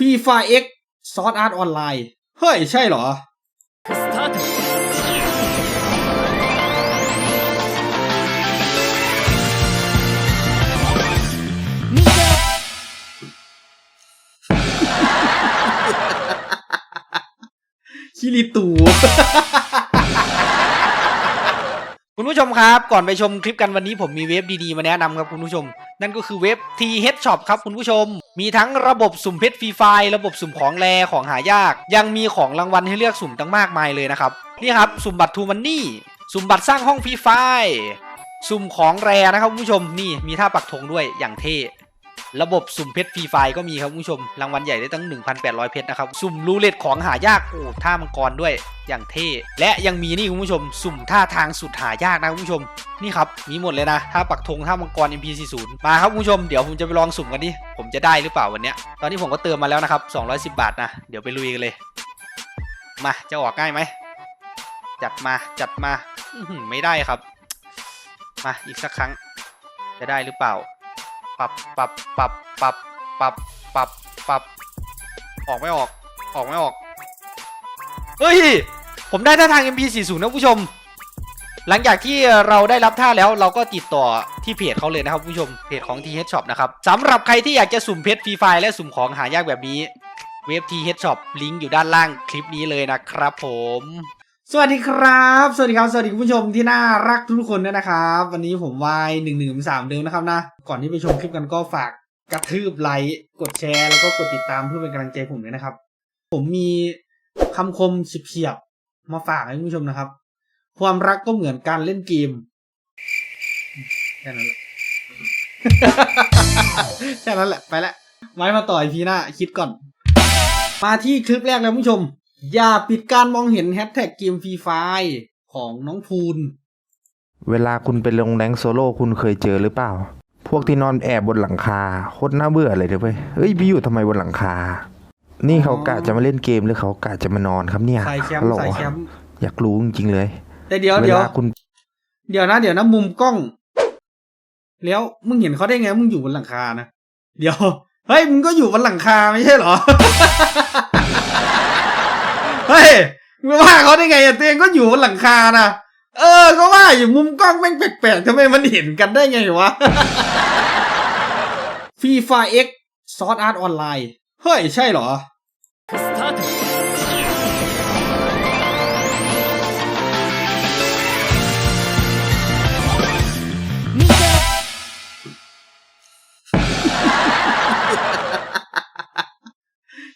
ฟีฟ่าเอ็กซอสอาร์ตออนไลน์ เฮ้ย ใช่เหรอ คิริตู คุณผู้ชมครับ ก่อนไปชมคลิปกันวันนี้ผมมีเว็บดีๆ มาแนะนำครับคุณผู้ชม นั่นก็คือเว็บ T Head Shop ครับคุณผู้ชม มีทั้งระบบสุ่มเพชรฟรีไฟล์ระบบสุ่มของแรของหายาก ยังมีของรางวัลให้เลือกสุ่มตั้งมากมายเลยนะครับ นี่ครับ สุ่มบัตรทูมันนี่ สุ่มบัตรสร้างห้องฟรีไฟล์สุ่มของแรนะครับคุณผู้ชมนี่มีท่าปักธงด้วยอย่างเท่ ระบบสุ่มเพชรฟรีไฟก็มีครับคุณผู้ชม รางวัลใหญ่ได้ตั้ง 1,800 เพชรนะครับ สุ่มรูเล็ตของหายากโอ้ท่ามังกรด้วยอย่างเท่ และยังมีนี่คุณผู้ชม สุ่มท่าทางสุดหายากนะคุณผู้ชม นี่ครับ มีหมดเลยนะท่าปักธงท่ามังกร MP40 มาครับคุณผู้ชม เดี๋ยวผมจะไปลองสุ่มกันดิผมจะได้หรือเปล่าวันนี้ตอนนี้ผมก็เติมมาแล้วนะครับ 210 บาทนะ เดี๋ยวไปลุยกันเลย มาจะออกง่ายไหมจัดมาจัดมาไม่ได้ครับ มาอีกสักครั้งจะได้หรือเปล่า ปรับปรับปรับปรับปรับปรับปรับออกไม่ออกออกไม่ออกเฮ้ยผมได้ท่าทาง MP40 นะผู้ชม หลังจากที่เราได้รับท่าแล้วเราก็ติดต่อที่เพจเขาเลยนะครับผู้ชมเพจของ TH Shop นะครับสำหรับใครที่อยากจะสุ่มเพชรฟรีไฟล์และสุ่มของหายากแบบนี้เว็บ TH Shop ลิงก์อยู่ด้านล่างคลิปนี้เลยนะครับผม สวัสดีครับ สวัสดีครับ สวัสดีคุณผู้ชมที่น่ารักทุกคนด้วยนะครับ วันนี้ผมวายหนึ่งหนึ่งสามเดิมนะครับนะ ก่อนที่ไปชมคลิปกันก็ฝากกระทืบไลค์ กดแชร์ แล้วก็กดติดตามเพื่อเป็นกำลังใจผมด้วยนะครับ ผมมีคำคมเฉียบมาฝากให้คุณผู้ชมนะครับ ความรักก็เหมือนการเล่นเกมแค่นั้นแหละแค่นั้นแหละ ไปละไว้มาต่อยพีหน้าคิดก่อน มาที่คลิปแรกแล้วคุณผู้ชม อย่าปิดการมองเห็นแฮชแท็กเกมฟรีไฟของน้องพูน เวลาคุณไปลงแรงโซโล่คุณเคยเจอหรือเปล่า พวกที่นอนแอบบนหลังคาโคตรน่าเบื่อเลยเด้อเว้ยเฮ้ยไปอยู่ทำไมบนหลังคา นี่เขากะจะมาเล่นเกมหรือเขากะจะมานอนครับเนี่ยใส่แคมฮัลป์โหลใส่แคมป์อยากรู้จริงๆเลย แต่เดี๋ยวเวเดี๋ยวลาคุณ เดี๋ยวนะ เดี๋ยวนะมุมกล้อง แล้วมึงเห็นเขาได้ไงมึงอยู่บนหลังคานะ เดี๋ยว เฮ้ยมึงก็อยู่บนหลังคาไม่ใช่เหรอ เฮ้ยมึว่าเขาได้ไงตัวเองก็อยู่บนหลังคานะเออเขาว่าอยู่มุมกล้องแม่งแปลกๆทำไมมันเห็นกันได้ไงวะฟีฟาเอ็กซอสอาร์ตออนไลน์ เฮ้ย ใช่เหรอ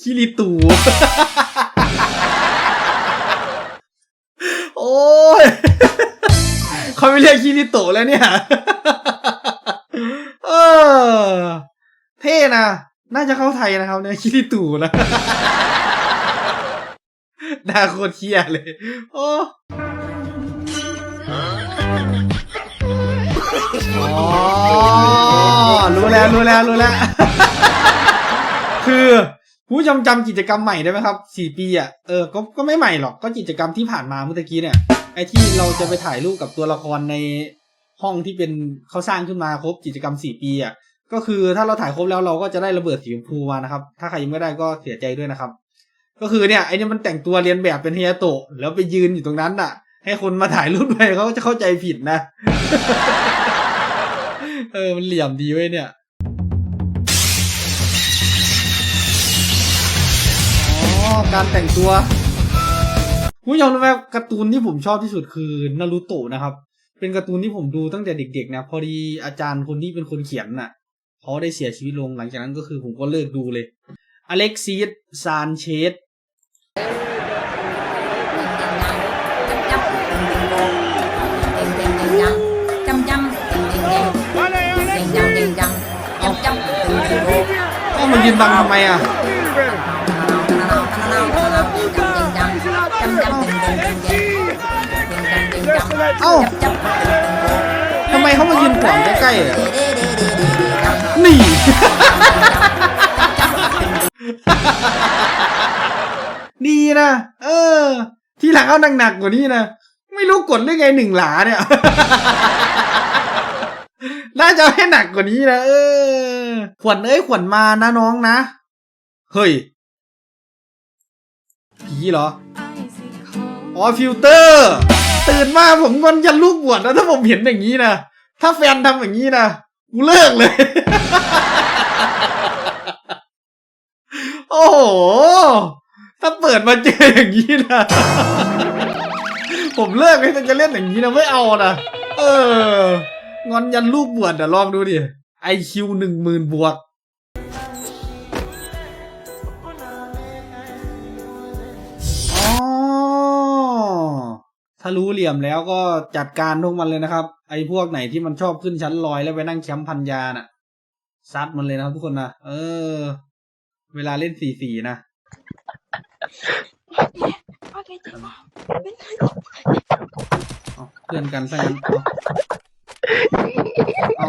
ชิลิตู เรียกคิริโตแล้วเนี่ย เออ เท่นะ น่าจะเข้าไทยนะครับเนี่ยคิริตูนะน้าโคตรเคียเลย โอ้อ๋อรู้แล้วรู้แล้วรู้แล้ว คือผู้ชมจำกิจกรรมใหม่ได้ไหมครับสี่ปีอะ เออ ก็ก็ไม่ใหม่หรอก ก็กิจกรรมที่ผ่านมาเมื่อกี้เนี่ย ที่เราจะไปถ่ายรูปกับตัวละครในห้องที่เป็นเขาสร้างขึ้นมาครบกิจกรรมสี่ปีอะก็คือถ้าเราถ่ายครบแล้วเราก็จะได้ระเบิดสีชมพูมานะครับ ถ้าใครยังไม่ได้ก็เสียใจด้วยนะครับ ก็คือเนี่ยไอ้นี่มันแต่งตัวเรียนแบบเป็นเฮียโตะแล้วไปยืนอยู่ตรงนั้นน่ะ ให้คนมาถ่ายรูปด้วยเขาก็จะเข้าใจผิดนะ เออมันเหลี่ยมดีเว้ยเนี่ยอ๋อการแต่งตัว คุณผู้ชมรู้ไหมการ์ตูนที่ผมชอบที่สุดคือนารูโตะนะครับ เป็นการ์ตูนที่ผมดูตั้งแต่เด็กๆนะพอดีอาจารย์คนที่เป็นคนเขียนน่ะเขาได้เสียชีวิตลงหลังจากนั้นก็คือผมก็เลิกดูเลยอเล็กซีสซานเชสก็มันยืนบังทำไมอะ เอ้าทำไมเขามายืนขวางใกล้ๆอะนี่ดีนะ เออ ทีหลังเอาหนักๆกว่านี้นะ ไม่รู้กดเรื่องไงหนึ่งหลาเนี่ย น่าจะให้หนักกว่านี้นะ เออ ขวัญเอ้ย ขวัญมานะน้องนะ เฮ้ยผีเหรอ อ๋อฟิลเตอร์ ตื่นมาผมงอนยันลูกบวชนะถ้าผมเห็นอย่างนี้นะ ถ้าแฟนทำอย่างนี้นะ กูเลิกเลย โอ้โห ถ้าเปิดมาเจออย่างนี้นะ ผมเลิกเลยถ้าจะเล่นอย่างนี้นะไม่เอานะเออ งอนยันลูกบวชอะลองดูดิไอคิวหนึ่งหมื่นบวก ถ้ารู้เหลี่ยมแล้วก็จัดการพวกมันเลยนะครับ ไอ้พวกไหนที่มันชอบขึ้นชั้นลอยแล้วไปนั่งแคมป์พันยาน่ะซัดมันเลยนะครับทุกคนนะเออ เวลาเล่นสี่สี่นะเอาเพื่อนกันซะงั้นเอาเอา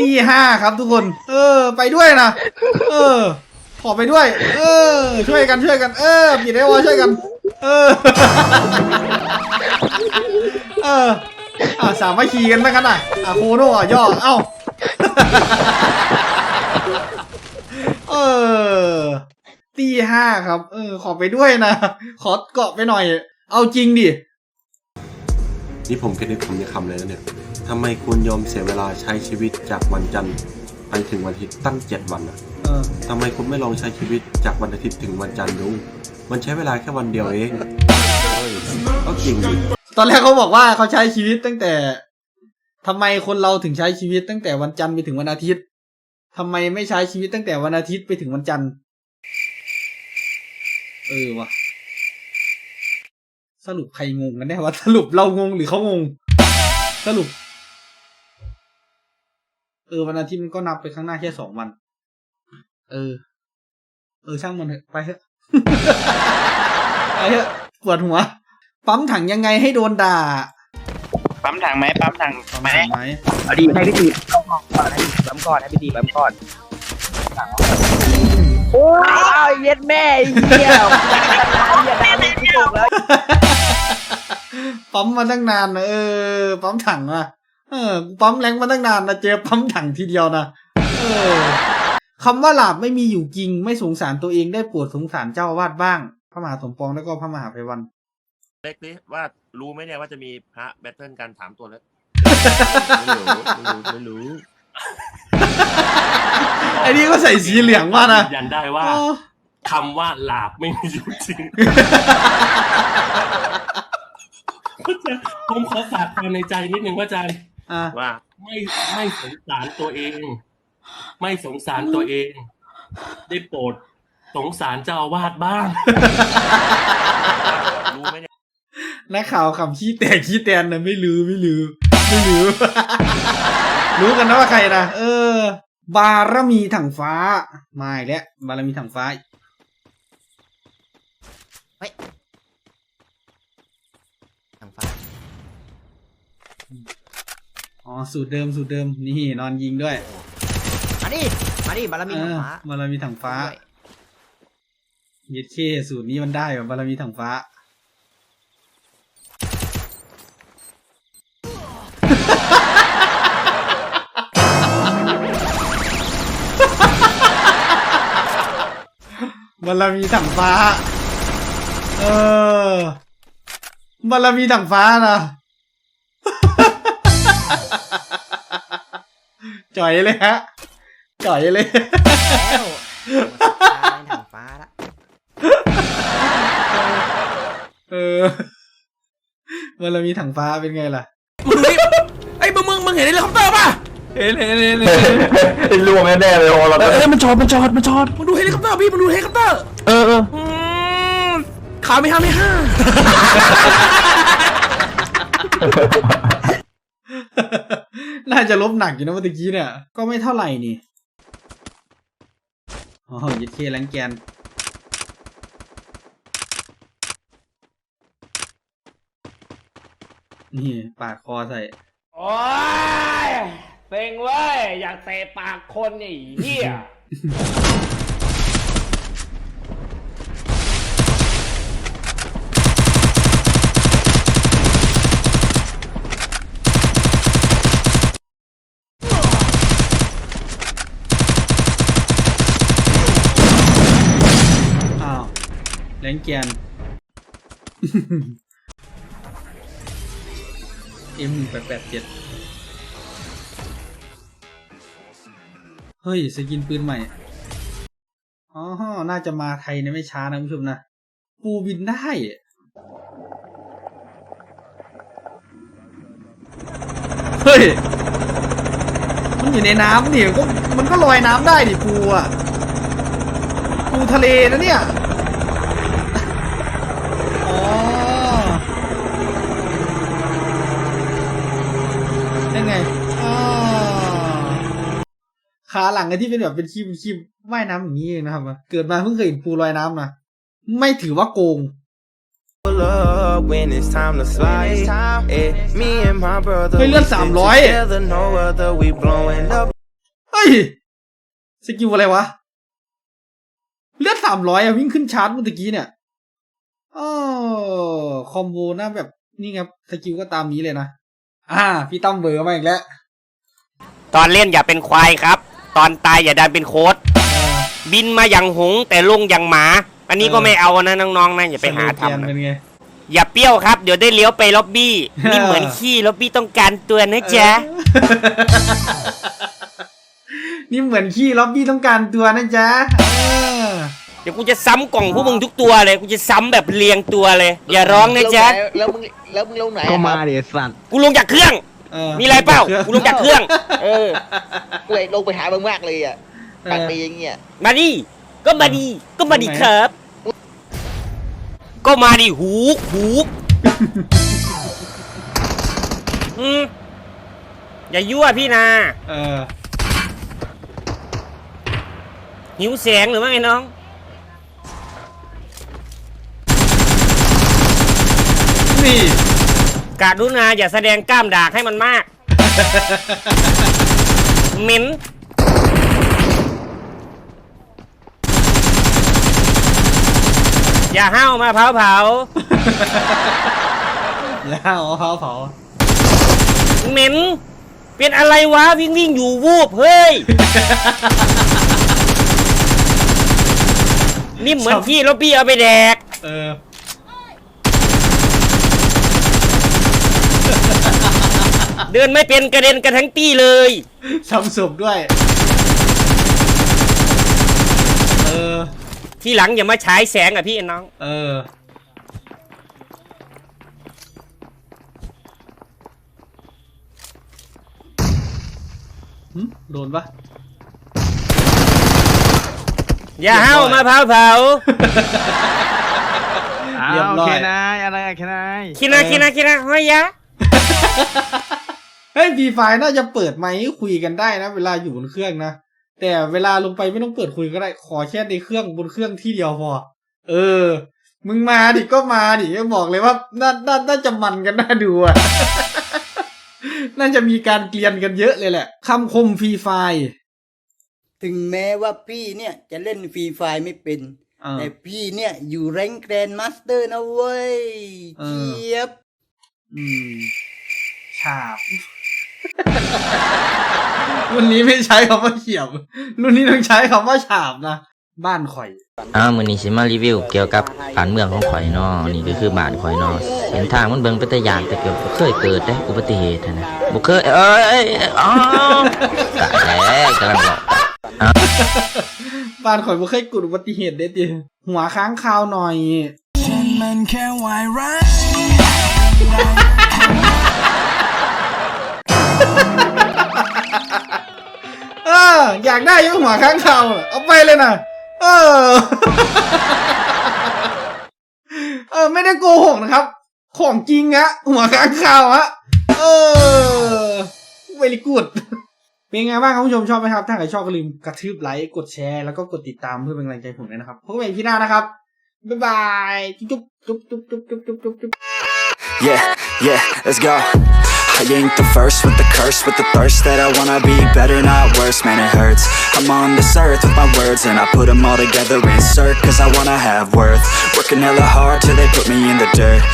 ตีห้าครับทุกคน เออ ไปด้วยนะเออ อไปด้วย เออ ช่วยกันช่วยกัน เออปิดไอ้วอช่วยกัน เออ เอออะสามัคคีกันไหมกันน่ะอะโคโน่อะย่อ เอ้า เออ ตีห้าครับ เออ ขอไปด้วยนะ ขอเกาะไปหน่อย เอาจริงดิ นี่ผมแค่นึกคำนี้คำเลยนะเนี่ยทำไมคุณยอมเสียเวลาใช้ชีวิตจากวันจันทร์ ไปถึงวันอาทิตย์ตั้งเจ็ดวันอะเออทำไมคุณไม่ลองใช้ชีวิตจากวันอาทิตย์ถึงวันจันทร์ดู มันใช้เวลาแค่วันเดียวเองก็จริงดิตอนแรกเขาบอกว่าเขาใช้ชีวิตตั้งแต่ทำไมคนเราถึงใช้ชีวิตตั้งแต่วันจันทร์ไปถึงวันอาทิตย์ทำไมไม่ใช้ชีวิตตั้งแต่วันอาทิตย์ไปถึงวันจันทร์เออวะสรุปใครงงกันแน่วะสรุปเรางงหรือเขางง สรุป เออวันอาทิตย์มันก็นับไปข้างหน้าแค่สองวัน เออ เออช่างมันเถอะไปเถอะไปเถอะปวดหัว ปั๊มถังยังไงให้โดนด่า ปั๊มถังไหมปั๊มถังปั๊มไหมถังไหมเอาดีให้พี่ตีก่อนให้พี่ตีปั๊มก่อนให้พี่ตีปั๊มก่อนโอ้ยเย็ดแม่ไอ้เหี้ยอย่าด่ามึงกูจบแล้วปั๊มมาตั้งนานนะเออ ปั๊มถังอะ เออกูปั๊มแรงมาตั้งนานนะเจอปั๊มถังทีเดียวนะเออคำว่าหลาบไม่มีอยู่จริง ไม่สงสารตัวเองได้โปรดสงสารเจ้าอาวาดบ้าง พระมหาสมปองแล้วก็พระมหาไพวัน เล็กดิว่ารู้ไหมเนี่ยว่าจะมีพระแบทเทิลกันถามตัวแล้วไม่รู้ไม่รู้ไม่รู้ไอ้นี่ก็ใส่สีเหลืองมานะยืนยันได้ว่าอ๋อคำว่าหลาบไม่มีอยู่จริงผมขอฝากความในใจนิดนึงว่าอาจารย์อะ ว่า ไม่ไม่สงสารตัวเอง ไม่สงสารตัวเอง ได้โปรดสงสารเจ้าอาวาสบ้าง รู้ไหมเนี่ยนักข่าวขำขี้แตกขี้แตนนะไม่รู้ไม่รู้ไม่รู้รู้กันนะว่าใครนะเออ บารมีถังฟ้ามาอีกแล้วบารมีถังฟ้าทางฟ้า อ๋อสูตรเดิมสูตรเดิมนี่นอนยิงด้วยมาดิมาดิบารมีทางฟ้าเออบารมีถังฟ้าด้วยยึดเคสูตรนี้มันได้แบบบารมีถังฟ้าบารมีถังฟ้า เออบารมีถังฟ้านะ จ่อยเลยฮะ จ่อยเลย แล้วหมดสุดท้ายทางฟ้าละเออมันเรามีถังฟ้าเป็นไงล่ะ มึงดูดิไอ้มึงมึงมึงเห็นเฮลิคอปเตอร์ป่ะเห็นเห็นเห็นเห็นไอ้รวมแน่ๆเลยโอเราเออเออมันจอดมันจอดมันจอดมึงดูเฮลิคอปเตอร์พี่มึงดูเฮลิคอปเตอร์เออเอออืมขาไม่ห้าไม่ห้า น่าจะลบหนักอยู่นะเมื่อกี้เนี่ย ก็ไม่เท่าไหร่นี่อ๋อยึดเคแลงแกนนี่ปาดคอใส่ โอ้ยเซ็งเว้ย อยากเตะปากคนนี่เหี้ย แรง เกียน M หนึ่งแปดแปดเจ็ดเฮ้ย สกินปืนใหม่ อ๋อ น่าจะมาไทยในไม่ช้านะคุณผู้ชมนะ ปูบินได้ เฮ้ย มันอยู่ในน้ำนี่ก็มันก็ลอยน้ำได้ดิปูอะ ปูทะเลนะเนี่ย อ๋อ ได้ไงอ๋อขาหลังไอ้ที่เป็นแบบเป็นครีมครีมว่ายน้ำอย่างนี้เองนะครับ เกิดมาเพิ่งเคยเห็นปูลอยน้ำนะไม่ถือว่าโกง up when it's time to slide. Eh, me and my brother. เฮ้ยเลือด we stick 300 together, no other, we blowing up. เฮ้ยสกิลอะไรวะ เลือดสามร้อยอะวิ่งขึ้นชาร์จเมื่อตะกี้เนี่ยอ๋อคอมโบน่าแบบนี่ครับสกิลก็ตามนี้เลยนะ อ่า พี่ตั้มเบอร์มาอีกแล้วตอนเล่นอย่าเป็นควายครับ ตอนตายอย่าดันเป็นโค้ดบินมาอย่างหงส์แต่ลงอย่างหมา อันนี้ก็เออไม่เอานะน้องๆนะอย่าไปหาสโลแกนทำนะเป็นไง อย่าเปรี้ยวครับเดี๋ยวได้เลี้ยวไปล็อบบี้นี่เหมือนขี้ล็อบบี้ต้องการตัวนะจ๊ะนี่เหมือนขี้ล็อบบี้ต้องการตัวนะจ๊ะเออเดี๋ยวกูจะซ้ำกล่องพวกมึงทุกตัวเลย กูจะซ้ำแบบเรียงตัวเลย อย่าร้องนะจ๊ะแล้วมึงแล้วมึงลงไหนก็มาครับเดี๋ยวสัตว์กูลงจากเครื่องเออมีอะไรเปล่า กูลงจากเครื่อง เออกูเลยลงไปหามึงมากเลยอะเอปากอดีอย่างเงี้ย มาดิ ก็มาดิ ก็มาดิตรงไหนครับ ก็มาดิหูกหูกอืมอย่ายั่วพี่นา เออ หิวแสงหรือว่าไงน้อง นี่กาดุนาอย่าแสดงกล้ามดากให้มันมากเหม็นอย่าห้าวมาเผาเผาอย่าเอาเผาเผาเหม็นเป็นอะไรวะวิ่งวิ่งอยู่วูบเฮ้ยนี่เหมือนพี่แล้วพี่เอาไปแดก เออ เดินไม่เป็นกระเด็นกันทั้งตี้เลย ซ้ำศพด้วย เออ ที่หลังอย่ามาฉายแสงอะพี่น้อง เออ หึโดนปะ อย่าห้าวมาเผาเผาอ้าเรียบวร้อยแค่นายอะไรอะแค่นายคินาคินาคินาเฮ้ยยะ เฮ้ยฟีไฟน่าจะเปิดไมค์คุยกันได้นะ เวลาอยู่บนเครื่องนะ แต่เวลาลงไปไม่ต้องเปิดคุยก็ได้ ขอแค่ในเครื่องบนเครื่องที่เดียวพอ เออ มึงมาดิก็มาดิบอกเลยว่าน่าน่าน่าจะมันกันน่าดูอะน่าจะมีการเกลียนกันเยอะเลยแหละคำคมฟรีไฟถึงแม้ว่าพี่เนี่ยจะเล่นฟรีไฟไม่เป็นอ่าแต่พี่เนี่ยอยู่แรงแกรนด์มาสเตอร์นะเว้ยเออเจี๊ยบ อืมฉาบ รุ่นนี้ไม่ใช้คำว่าเขียบ รุ่นนี้ต้องใช้คำว่าฉาบนะ บ้านข่อย อ้าวมือนี้สิมารีวิวเกี่ยวกับบ้านเมืองของข่อยเนาะนี่ก็คือบ้านข่อยเนาะเห็นทางมันเบิ่งเป็นตะยานแต่เกือบบ่เคยเกิดเด้อุบัติเหตุหั้นนะบ่เคยเอ้ยเอ้ยอ๋อกะแท้กำลังบอกบ้านข่อยบ่เคยเกุดอุบัติเหตุเด็ดดิหัวค้างคาวหน่อย เอออยากได้ยุหัวข้างเขาเอาไปเลยนะเออ เออ ไม่ได้โกหกนะครับ ของจริงอะหัวข้างเขาฮะเออเวลิกูดเป็นไงบ้างครับผู้ชมชอบไหมครับ ถ้าใครชอบก็ลืมกระทืบไลค์กดแชร์แล้วก็กดติดตามเพื่อเป็นกำลังใจผมด้วยนะครับพบกันใหม่ที่หน้านะครับ บ๊ายบายจุ๊บจุ๊บจุ๊บจุ๊บจุ๊บจุ๊บจุ๊บ Yeah, yeah, let's go. I ain't the first with the curse, with the thirst that I wanna be better, not worse, man, it hurts. I'm on this earth with my words, and I put them all together, insert, cause I wanna have worth. Working hella hard till they put me in the dirt.